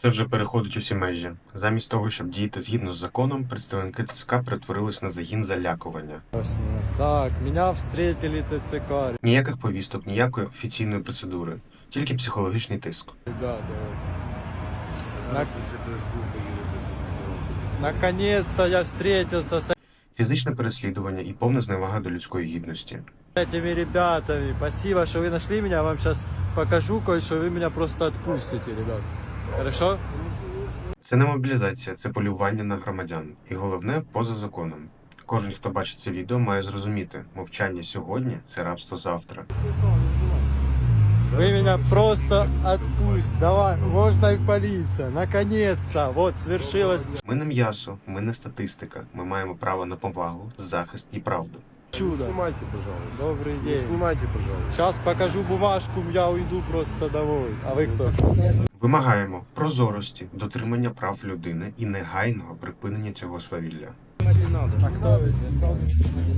Це вже переходить усі межі. Замість того, щоб діяти згідно з законом, представники ТЦК перетворились на загін залякування. Так, меня встретили ТЦК, Ніяких повісток, ніякої офіційної процедури, тільки психологічний тиск. ребята. На- Наконец-то я встретился с Фізичне переслідування і повна зневага до людської гідності. этими ребятами. Спасибо, что вы нашли меня. Я вам сейчас покажу кое-что, вы меня просто отпустите, ребят. Хорошо? Це не мобілізація, це полювання на громадян. І головне поза законом. Кожен, хто бачить це відео, має зрозуміти, мовчання сьогодні це рабство завтра. Вы меня просто отпустите. Давай, можно и полиция. Наконец-то. Вот, свершилось Ми не м'ясо, ми не статистика. Ми маємо право на повагу, захист і правду. чудо. Снимайте, пожалуйста. Добрый Не день. снимайте, пожалуйста. Сейчас покажу бумажку, я уйду просто домой. А вы кто? Вимагаємо прозорості, дотримання прав людини і негайного припинення цього свавілля. А вы?